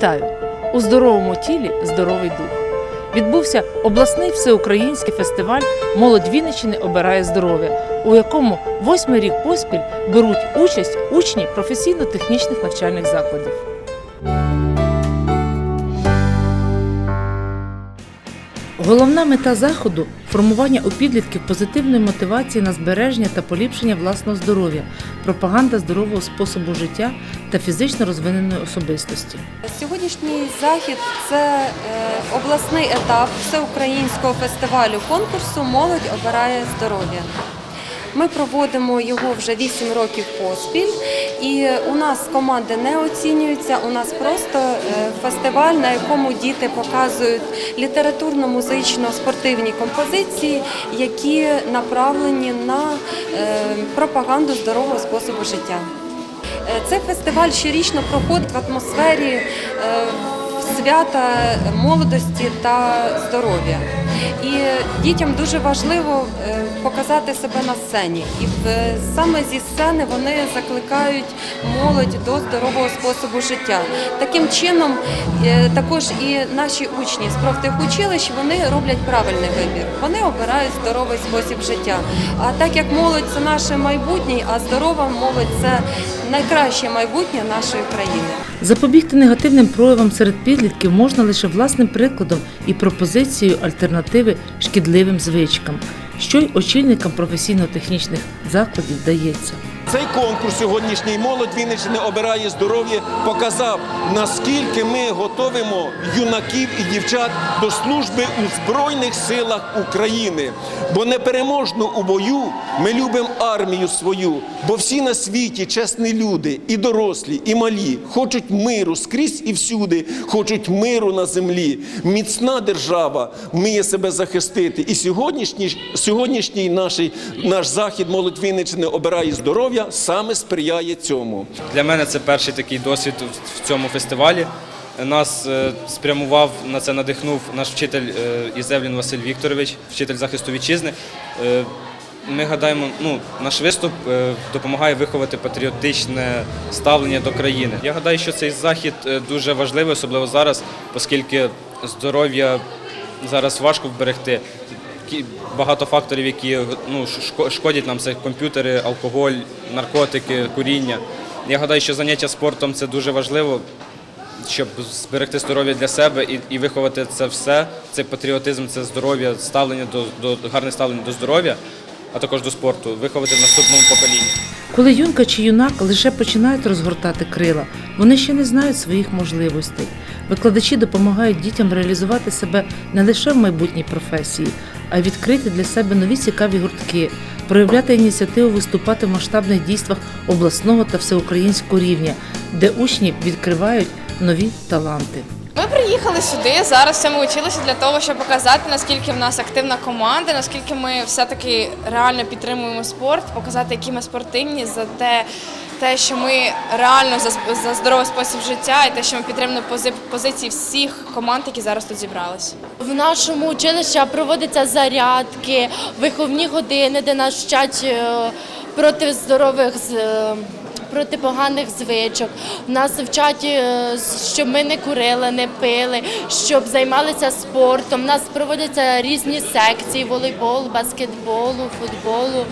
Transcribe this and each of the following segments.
Вітаю! У здоровому тілі здоровий дух. Відбувся обласний всеукраїнський фестиваль Молодь Вінниччини обирає здоров'я, у якому восьмий рік поспіль беруть участь учні професійно-технічних навчальних закладів. Головна мета заходу формування у підлітків позитивної мотивації на збереження та поліпшення власного здоров'я, пропаганда здорового способу життя та фізично розвиненої особистості. Сьогоднішній захід це е, обласний етап всеукраїнського фестивалю конкурсу Молодь обирає здоров'я. Ми проводимо його вже 8 років поспіль, і у нас команди не оцінюються. У нас просто е, фестиваль, на якому діти показують літературно-музично-спортивні композиції, які направлені на е, пропаганду здорового способу життя. Е, Цей фестиваль щорічно проходить в атмосфері свята молодості та здоров'я. І дітям дуже важливо е, показати себе на сцені. І саме зі сцени вони закликають молодь до здорового способу життя. Таким чином, е, також і наші учні з профтехучилищ вони роблять правильний вибір. Вони обирають здоровий спосіб життя. А так як молодь це наше майбутнє, а здорова молодь це найкраще майбутнє нашої країни. Запобігти негативним проявам серед підлітків можна лише власним прикладом і пропозицією альтернативи шкідливим звичкам, що й очільникам професійно-технічних закладів вдається. Цей конкурс сьогоднішній молодь Вінниччини обирає здоров'я показав, наскільки ми готовимо юнаків і дівчат до служби у Збройних силах України. Бо непереможно у бою ми любимо армію свою, бо всі на світі чесні люди, і дорослі, і малі, хочуть миру скрізь і всюди, хочуть миру на землі. Міцна держава вміє себе захистити. І сьогоднішній, сьогоднішній наш, наш захід молодь Вінниччини обирає здоров'я саме сприяє цьому. Для мене це перший такий досвід в цьому фестивалі. Нас е, спрямував на це надихнув наш вчитель е, Ізевлін Василь Вікторович, вчитель захисту вітчизни. Е, Ми гадаємо, ну наш виступ допомагає виховати патріотичне ставлення до країни. Я гадаю, що цей захід дуже важливий, особливо зараз, оскільки здоров'я зараз важко вберегти. Кі- Багато факторів, які ну, шкодять нам, це комп'ютери, алкоголь, наркотики, куріння. Я гадаю, що заняття спортом це дуже важливо, щоб зберегти здоров'я для себе і, і виховати це все. Цей патріотизм, це здоров'я, ставлення до, до гарне ставлення до здоров'я, а також до спорту, виховати в наступному поколінні. Коли юнка чи юнак лише починають розгортати крила, вони ще не знають своїх можливостей. Викладачі допомагають дітям реалізувати себе не лише в майбутній професії, а відкрити для себе нові цікаві гуртки, проявляти ініціативу виступати в масштабних дійствах обласного та всеукраїнського рівня, де учні відкривають нові таланти. Ми приїхали сюди зараз в училищі для того, щоб показати, наскільки в нас активна команда, наскільки ми все-таки реально підтримуємо спорт, показати, які ми спортивні, за те, те що ми реально за, за здоровий спосіб життя і те, що ми підтримуємо пози, позиції всіх команд, які зараз тут зібралися. В нашому училищі проводяться зарядки, виховні години, де нас вчать е, проти здорових е, проти поганих звичок. Нас вчать, е, щоб ми не курили, не пили, щоб займалися спортом. У нас проводяться різні секції волейболу, баскетболу, футболу.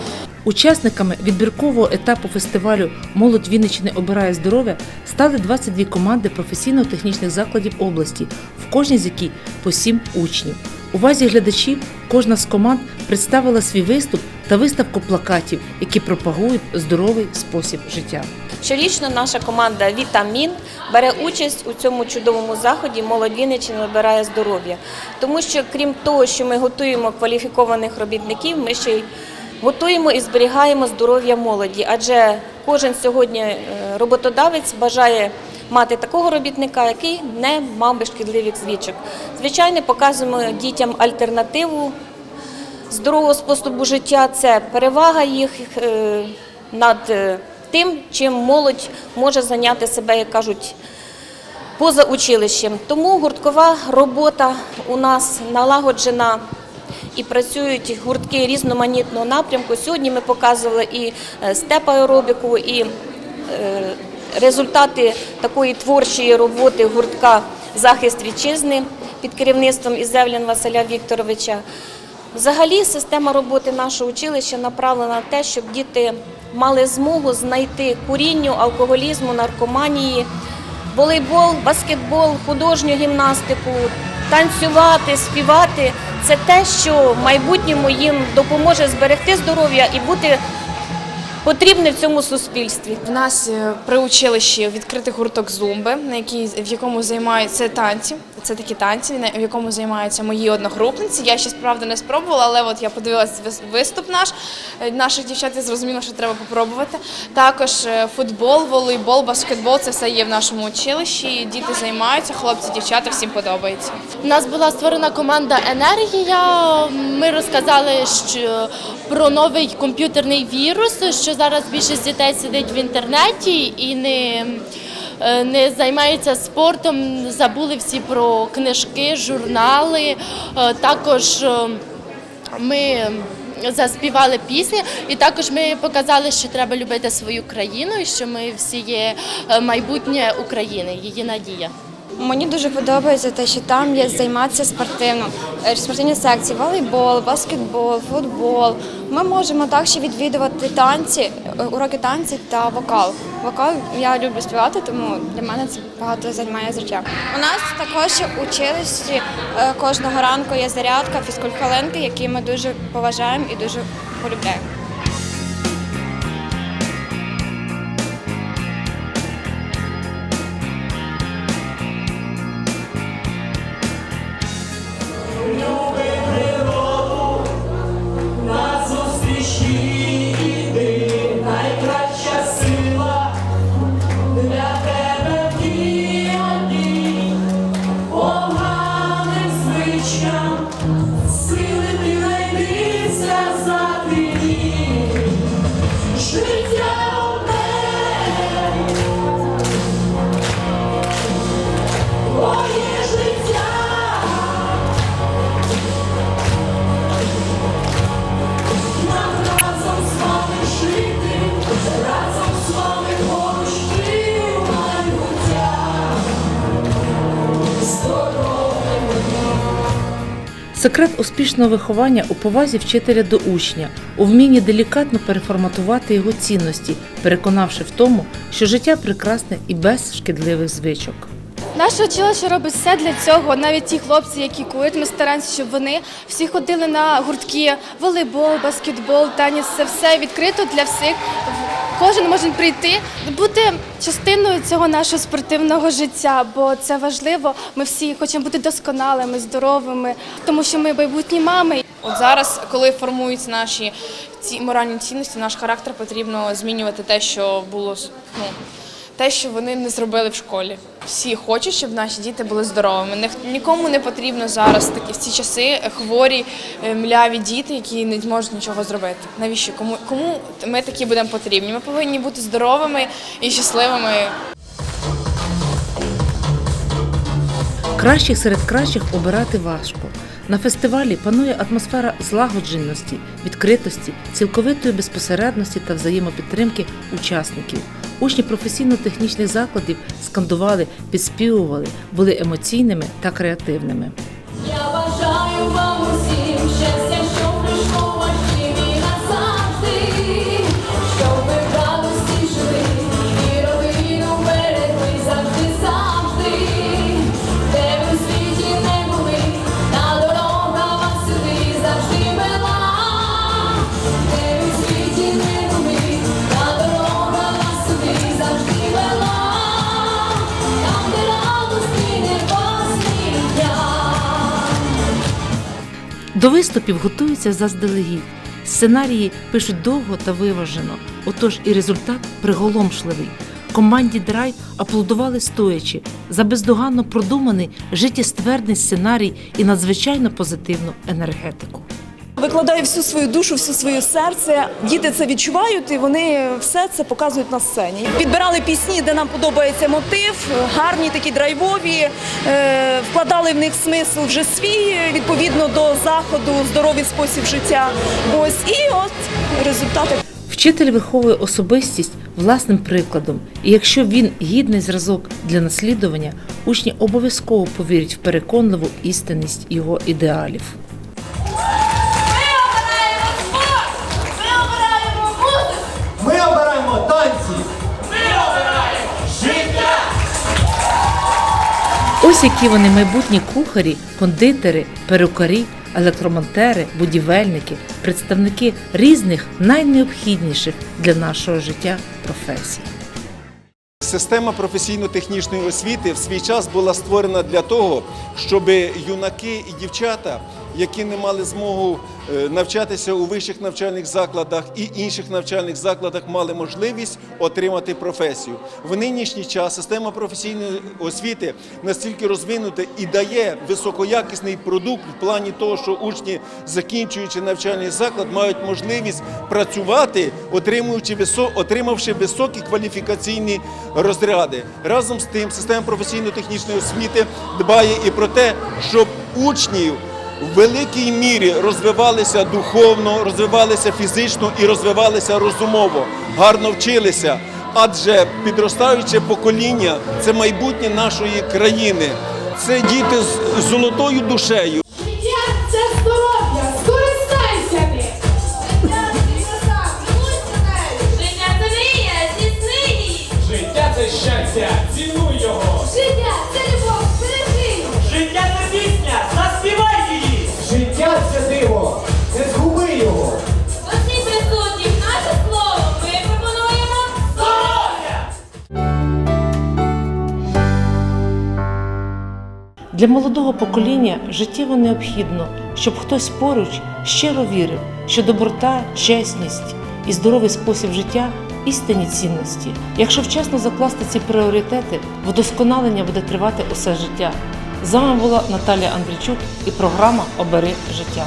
Учасниками відбіркового етапу фестивалю Молодь Вінниччини обирає здоров'я стали 22 команди професійно-технічних закладів області, в кожній з якій по 7 учнів. Увазі глядачів кожна з команд представила свій виступ та виставку плакатів, які пропагують здоровий спосіб життя. Щорічно наша команда Вітамін бере участь у цьому чудовому заході Молодь Вінниччини вибирає здоров'я. Тому що крім того, що ми готуємо кваліфікованих робітників, ми ще й готуємо і зберігаємо здоров'я молоді. Адже кожен сьогодні е, роботодавець бажає мати такого робітника, який не мав би шкідливих звичок. Звичайно, показуємо дітям альтернативу здорового способу життя це перевага їх е, над е, тим, чим молодь може зайняти себе, як кажуть, поза училищем. Тому гурткова робота у нас налагоджена. І працюють гуртки різноманітного напрямку. Сьогодні ми показували і е, степ аеробіку, і е, результати такої творчої роботи гуртка Захист вітчизни під керівництвом Ізевлін Василя Вікторовича. Взагалі, система роботи нашого училища направлена на те, щоб діти мали змогу знайти курінню, алкоголізму, наркоманії, волейбол, баскетбол, художню гімнастику, танцювати, співати це те, що в майбутньому їм допоможе зберегти здоров'я і бути потрібне в цьому суспільстві. У нас е, при училищі відкритий гурток зумби, в якому займаються танці. Це такі танці, в якому займаються мої одногрупниці. Я ще правда не спробувала, але от я подивилася вис- виступ наш е, наших дівчат і зрозуміла, що треба попробувати. Також е, футбол, волейбол, баскетбол це все є в нашому училищі. Діти займаються, хлопці, дівчата, всім подобається. У нас була створена команда Енергія. Ми розказали що, про новий комп'ютерний вірус, що зараз більшість дітей сидить в інтернеті і не, не займається спортом. Забули всі про книжки, журнали. Е, Також е, ми заспівали пісні, і також ми показали, що треба любити свою країну, і що ми всі є е, майбутнє України, її надія. Мені дуже подобається те, що там є займатися спортивно. Е, Спортивні секції, волейбол, баскетбол, футбол. Ми можемо також відвідувати танці, е, уроки танці та вокал. Вокал я люблю співати, тому для мене це багато займає життя. У нас також у училищі е, кожного ранку є зарядка, фізкульт-хвилинки, які ми дуже поважаємо і дуже полюбляємо. Секрет успішного виховання у повазі вчителя до учня, у вмінні делікатно переформатувати його цінності, переконавши в тому, що життя прекрасне і без шкідливих звичок. Наше училище робить все для цього. Навіть ті хлопці, які кують, ми стараємося, щоб вони всі ходили на гуртки, волейбол, баскетбол, теніс. Це все відкрито для всіх. Кожен може прийти, бути частиною цього нашого спортивного життя, бо це важливо. Ми всі хочемо бути досконалими, здоровими, тому що ми майбутні мами. От зараз, коли формуються наші ці моральні цінності, наш характер потрібно змінювати те, що було ну, те, що вони не зробили в школі. Всі хочуть, щоб наші діти були здоровими. Нікому не потрібно зараз такі в ці часи хворі, е, мляві діти, які не зможуть нічого зробити. Навіщо? Кому кому ми такі будемо потрібні? Ми повинні бути здоровими і щасливими. Кращих серед кращих обирати важко. На фестивалі панує атмосфера злагодженості, відкритості, цілковитої безпосередності та взаємопідтримки учасників. Учні професійно-технічних закладів скандували, підспівували, були емоційними та креативними. Я бажаю вам усім До виступів готуються заздалегідь. Сценарії пишуть довго та виважено, отож і результат приголомшливий. Команді Драйв аплодували стоячи за бездоганно продуманий життєстверний сценарій і надзвичайно позитивну енергетику. Викладає всю свою душу, всю своє серце. Діти це відчувають, і вони все це показують на сцені. Підбирали пісні, де нам подобається мотив, гарні такі драйвові, е, вкладали в них смисл вже свій відповідно до заходу, здоровий спосіб життя. Ось і от результати. Вчитель виховує особистість власним прикладом, і якщо він гідний зразок для наслідування, учні обов'язково повірять в переконливу істинність його ідеалів. Ось які вони майбутні кухарі, кондитери, перукарі, електромонтери, будівельники, представники різних найнеобхідніших для нашого життя професій. Система професійно-технічної освіти в свій час була створена для того, щоб юнаки і дівчата, які не мали змогу е, навчатися у вищих навчальних закладах і інших навчальних закладах, мали можливість отримати професію. В нинішній час система професійної освіти настільки розвинута і дає високоякісний продукт в плані того, що учні, закінчуючи навчальний заклад, мають можливість працювати, отримуючи отримавши високі кваліфікаційні розряди. Разом з тим, система професійно-технічної освіти дбає і про те, щоб учнів в великій мірі розвивалися духовно, розвивалися фізично і розвивалися розумово, гарно вчилися. Адже підростаюче покоління це майбутнє нашої країни. Це діти з золотою душею. Для молодого покоління життєво необхідно, щоб хтось поруч щиро вірив, що доброта, чесність і здоровий спосіб життя істинні цінності. Якщо вчасно закласти ці пріоритети, вдосконалення буде тривати усе життя. З вами була Наталія Андрійчук і програма Обери життя.